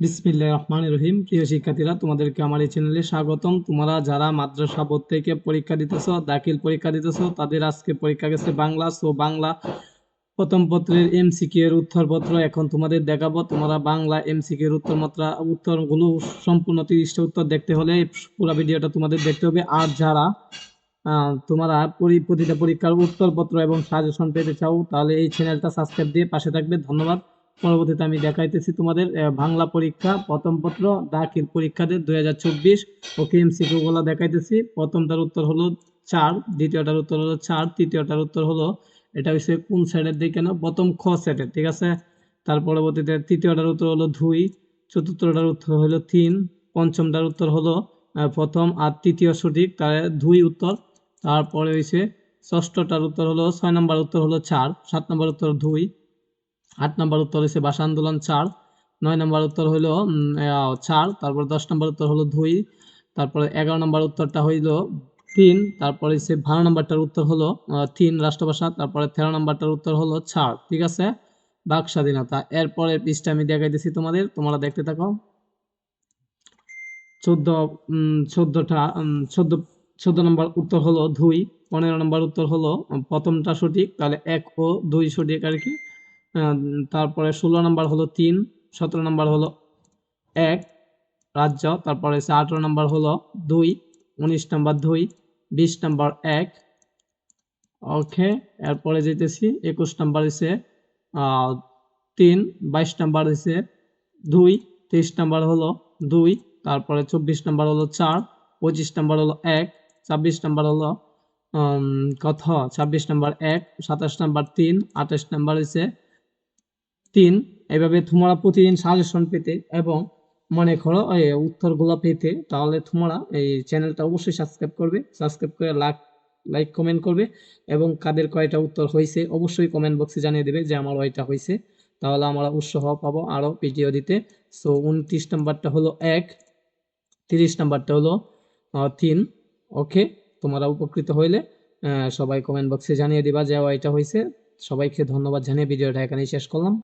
বিসমিল্লাহ রহমান রহিম প্রিয় শিক্ষার্থীরা, তোমাদেরকে আমার এই চ্যানেলে স্বাগতম। তোমরা যারা মাদ্রাসা বোর্ড থেকে পরীক্ষা দিতেছো, দাখিল পরীক্ষা দিতেছো, তাদের আজকে পরীক্ষা গেছে বাংলা। সো, বাংলা প্রথম পত্রের এমসিকিউ এর উত্তরপত্র এখন তোমাদের দেখাবো। তোমরা বাংলা এমসিকিউ এর উত্তর মাত্রা উত্তরগুলো সম্পূর্ণ তিরিশটা উত্তর দেখতে হলে পুরো ভিডিওটা তোমাদের দেখতে হবে। আর যারা তোমরা পরি- প্রতিটা পরীক্ষার উত্তরপত্র এবং সাজেশন পেতে চাও, তাহলে এই চ্যানেলটা সাবস্ক্রাইব দিয়ে পাশে থাকবে। ধন্যবাদ। পরবর্তীতে আমি দেখাইতেছি তোমাদের বাংলা পরীক্ষা, প্রথম পত্র, দাখিল পরীক্ষাদের দুই হাজার চব্বিশ ওকে এমসিকিউ গুলো দেখাইতেছি। প্রথমটার উত্তর হলো চার, দ্বিতীয়টার উত্তর হলো চার, তৃতীয়টার উত্তর হলো, এটা হচ্ছে কোন সাইডের দিকে না, প্রথম খ সেটের ঠিক আছে? তার পরবর্তীতে তৃতীয়টার উত্তর হলো দুই, চতুর্থটার উত্তর হলো তিন, পঞ্চমটার উত্তর হলো প্রথম আর তৃতীয় সঠিক, তার দুই উত্তর। তারপরে হয়েছে ষষ্ঠটার উত্তর হলো, ছয় নম্বর উত্তর হলো চার, সাত নম্বর উত্তর দুই আট নম্বর উত্তর হচ্ছে ভাষা আন্দোলন চার। নয় নম্বর উত্তর আহ, চার। তারপর দশ নম্বর উত্তর হলো দুই। তারপরে এগারো নম্বর উত্তরটা হইল তিন। তারপরে হচ্ছে বারো নম্বরটার উত্তর হলো তিন রাষ্ট্রভাষা। তারপরে তেরো নম্বরটার উত্তর হলো চার ঠিক আছে? বাক স্বাধীনতা। এরপরে পৃষ্ঠা আমি দেখাইতেছি তোমাদের তোমরা দেখতে থাকো। চোদ্দ চোদ্দটা চোদ্দ চোদ্দ নম্বর উত্তর হলো দুই। পনেরো নম্বর উত্তর হলো প্রথমটা সঠিক তাহলে এক ও দুই সঠিক আর কি। তারপরে ষোলো নম্বর হলো তিন, সতেরো নম্বর হলো এক রাজ্য, তারপরে হচ্ছে আঠারো নম্বর হলো দুই, উনিশ নম্বর দুই, বিশ নম্বর এক। ওকে, এরপরে যেতেছি, একুশ নম্বর হচ্ছে তিন, বাইশ নম্বর হচ্ছে দুই, তেইশ নম্বর হলো দুই, তারপরে চব্বিশ নম্বর হলো চার, পঁচিশ নম্বর হলো এক, ছাব্বিশ নম্বর হলো কত? ছাব্বিশ নম্বর এক, সাতাশ নম্বর তিন, আঠাশ নম্বর হচ্ছে তিন, এভাবে তোমরা প্রতিদিন সাজেশন পেতে এবং মনে করো উত্তরগুলো পেতে, তাহলে তোমরা এই চ্যানেলটা অবশ্যই সাবস্ক্রাইব করবে। সাবস্ক্রাইব করে লাইক লাইক কমেন্ট করবে এবং কাদের কয়টা উত্তর হয়েছে অবশ্যই কমেন্ট বক্সে জানিয়ে দেবে যে আমার ওইটা হয়েছে। তাহলে আমরা উৎসাহ পাবো আরও ভিডিও দিতে। সো উনত্রিশ নাম্বারটা হলো এক, তিরিশ নাম্বারটা হলো তিন। ওকে তোমরা উপকৃত হইলে সবাই কমেন্ট বক্সে জানিয়ে দিবা যে ওইটা হয়েছে। সবাইকে ধন্যবাদ জানিয়ে ভিডিওটা এখানেই শেষ করলাম।